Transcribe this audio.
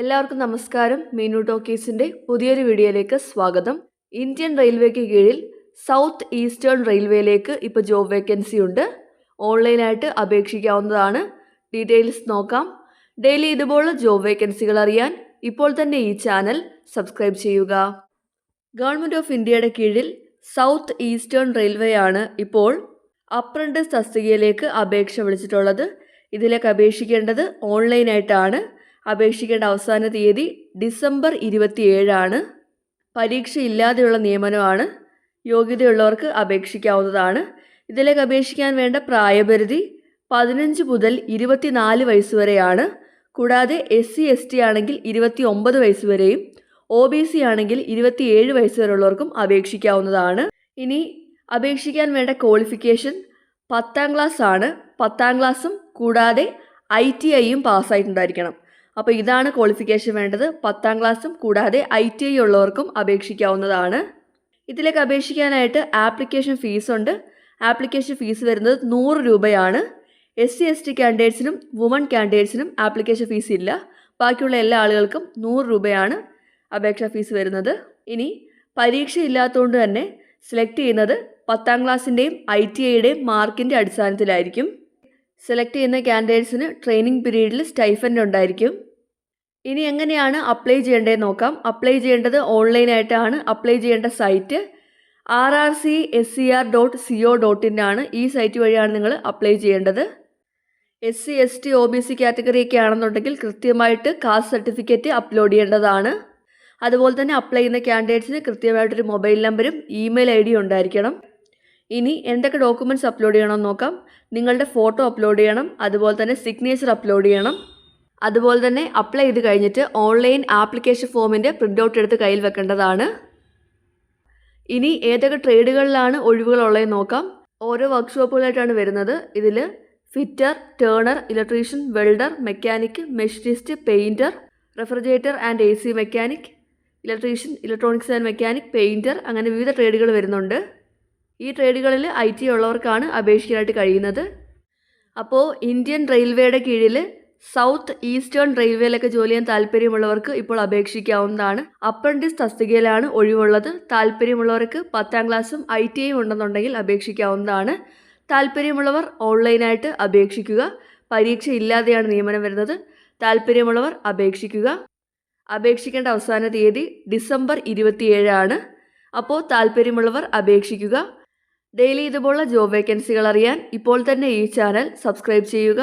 എല്ലാവർക്കും നമസ്കാരം. മീനു ടോക്കീസിന്റെ പുതിയൊരു വീഡിയോയിലേക്ക് സ്വാഗതം. ഇന്ത്യൻ റെയിൽവേക്ക് കീഴിൽ സൗത്ത് ഈസ്റ്റേൺ റെയിൽവേയിലേക്ക് ഇപ്പോൾ ജോബ് വേക്കൻസി ഉണ്ട്. ഓൺലൈനായിട്ട് അപേക്ഷിക്കാവുന്നതാണ്. ഡീറ്റെയിൽസ് നോക്കാം. ഡെയിലി ഇതുപോലുള്ള ജോബ് വേക്കൻസികൾ അറിയാൻ ഇപ്പോൾ തന്നെ ഈ ചാനൽ സബ്സ്ക്രൈബ് ചെയ്യുക. ഗവൺമെന്റ് ഓഫ് ഇന്ത്യയുടെ കീഴിൽ സൗത്ത് ഈസ്റ്റേൺ റെയിൽവേ ആണ് ഇപ്പോൾ അപ്രന്റിസ് തസ്തികയിലേക്ക് അപേക്ഷ വിളിച്ചിട്ടുള്ളത്. ഇതിലേക്ക് അപേക്ഷിക്കേണ്ടത് ഓൺലൈനായിട്ടാണ്. അപേക്ഷിക്കേണ്ട അവസാന തീയതി ഡിസംബർ ഇരുപത്തിയേഴാണ്. പരീക്ഷ ഇല്ലാതെയുള്ള നിയമനമാണ്. യോഗ്യതയുള്ളവർക്ക് അപേക്ഷിക്കാവുന്നതാണ്. ഇതിലേക്ക് അപേക്ഷിക്കാൻ വേണ്ട പ്രായപരിധി പതിനഞ്ച് മുതൽ ഇരുപത്തിനാല് വയസ്സ് വരെയാണ്. കൂടാതെ എസ് സി എസ് ടി ആണെങ്കിൽ ഇരുപത്തി ഒമ്പത് വയസ്സ് വരെയും ഒ ബി സി ആണെങ്കിൽ ഇരുപത്തിയേഴ് വയസ്സ് വരെയുള്ളവർക്കും അപേക്ഷിക്കാവുന്നതാണ്. ഇനി അപേക്ഷിക്കാൻ വേണ്ട ക്വാളിഫിക്കേഷൻ പത്താം ക്ലാസ് ആണ് പത്താം ക്ലാസ്സും കൂടാതെ ഐ ടി ഐയും പാസ്സായിട്ടുണ്ടായിരിക്കണം. അപ്പോൾ ഇതാണ് ക്വാളിഫിക്കേഷൻ വേണ്ടത്. പത്താം ക്ലാസ്സും കൂടാതെ ഐ ടി ഐ ഉള്ളവർക്കും അപേക്ഷിക്കാവുന്നതാണ്. ഇതിലേക്ക് അപേക്ഷിക്കാനായിട്ട് ആപ്ലിക്കേഷൻ ഫീസ് ഉണ്ട്. ആപ്ലിക്കേഷൻ ഫീസ് വരുന്നത് നൂറ് രൂപയാണ്. എസ് സി എസ് ടി കാൻഡിഡേറ്റ്സിനും വുമൺ കാൻഡിഡേറ്റ്സിനും ആപ്ലിക്കേഷൻ ഫീസ് ഇല്ല. ബാക്കിയുള്ള എല്ലാ ആളുകൾക്കും നൂറ് രൂപയാണ് അപേക്ഷാ ഫീസ് വരുന്നത്. ഇനി പരീക്ഷ ഇല്ലാത്തതുകൊണ്ട് തന്നെ സെലക്ട് ചെയ്യുന്നത് പത്താം ക്ലാസ്സിന്റെയും ഐ ടി ഐയുടെയും മാർക്കിന്റെ അടിസ്ഥാനത്തിലായിരിക്കും. സെലക്ട് ചെയ്യുന്ന കാൻഡിഡേറ്റ്സിന് ട്രെയിനിങ് പീരീഡിൽ സ്റ്റൈഫന്റ് ഉണ്ടായിരിക്കും. ഇനി എങ്ങനെയാണ് അപ്ലൈ ചെയ്യേണ്ടത് നോക്കാം. അപ്ലൈ ചെയ്യേണ്ടത് ഓൺലൈനായിട്ടാണ് അപ്ലൈ ചെയ്യേണ്ട site R R C S C R dot C O dot in ആണ്. ഈ സൈറ്റ് വഴിയാണ് നിങ്ങൾ അപ്ലൈ ചെയ്യേണ്ടത്. S C S T O B C category ഒക്കെ ആണെന്നുണ്ടെങ്കിൽ കൃത്യമായിട്ട് കാസ്റ്റ് സർട്ടിഫിക്കറ്റ് അപ്ലോഡ് ചെയ്യേണ്ടതാണ്. അതുപോലെ തന്നെ അപ്ലൈ ചെയ്യുന്ന ക്യാൻഡിഡേറ്റ്സിന് കൃത്യമായിട്ടൊരു മൊബൈൽ നമ്പരും ഇമെയിൽ ഐ ഡിയും ഉണ്ടായിരിക്കണം. ഇനി എന്തൊക്കെ ഡോക്യുമെന്റ്സ് അപ്ലോഡ് ചെയ്യണമെന്ന് നോക്കാം. നിങ്ങളുടെ ഫോട്ടോ അപ്ലോഡ് ചെയ്യണം. അതുപോലെ തന്നെ സിഗ്നേച്ചർ അപ്ലോഡ് ചെയ്യണം. അതുപോലെ തന്നെ അപ്ലൈ ചെയ്ത് കഴിഞ്ഞിട്ട് ഓൺലൈൻ ആപ്ലിക്കേഷൻ ഫോമിന്റെ പ്രിന്റ് ഔട്ട് എടുത്ത് കയ്യിൽ വെക്കേണ്ടതാണ്. ഇനി ഏതൊക്കെ ട്രേഡുകളിലാണ് ഒഴിവുകളുള്ളതെന്ന് നോക്കാം. ഓരോ വർക്ക്ഷോപ്പുകളായിട്ടാണ് വരുന്നത്. ഇതിൽ fitter turner electrician welder mechanic machinist painter refrigerator and A C mechanic electrician electronics and mechanic painter അങ്ങനെ വിവിധ ട്രേഡുകൾ വരുന്നുണ്ട്. ഈ ട്രേഡുകളിൽ ഐ ടി ഉള്ളവർക്കാണ് അപേക്ഷിക്കാനായിട്ട് കഴിയുന്നത്. അപ്പോൾ ഇന്ത്യൻ റെയിൽവേയുടെ കീഴിൽ സൗത്ത് ഈസ്റ്റേൺ റെയിൽവേയിലൊക്കെ ജോലി ചെയ്യാൻ താല്പര്യമുള്ളവർക്ക് ഇപ്പോൾ അപേക്ഷിക്കാവുന്നതാണ്. അപ്രന്റിസ് തസ്തികയിലാണ് ഒഴിവുള്ളത്. താല്പര്യമുള്ളവർക്ക് പത്താം ക്ലാസ്സും ഐ ടി ഐയും ഉണ്ടെന്നുണ്ടെങ്കിൽ അപേക്ഷിക്കാവുന്നതാണ്. താല്പര്യമുള്ളവർ ഓൺലൈനായിട്ട് അപേക്ഷിക്കുക. പരീക്ഷ ഇല്ലാതെയാണ് നിയമനം വരുന്നത്. താല്പര്യമുള്ളവർ അപേക്ഷിക്കുക. അപേക്ഷിക്കേണ്ട അവസാന തീയതി ഡിസംബർ ഇരുപത്തിയേഴാണ്. അപ്പോൾ താല്പര്യമുള്ളവർ അപേക്ഷിക്കുക. ഡെയിലി ഇതുപോലുള്ള ജോബ് വേക്കൻസികൾ അറിയാൻ ഇപ്പോൾ തന്നെ ഈ ചാനൽ സബ്സ്ക്രൈബ് ചെയ്യുക.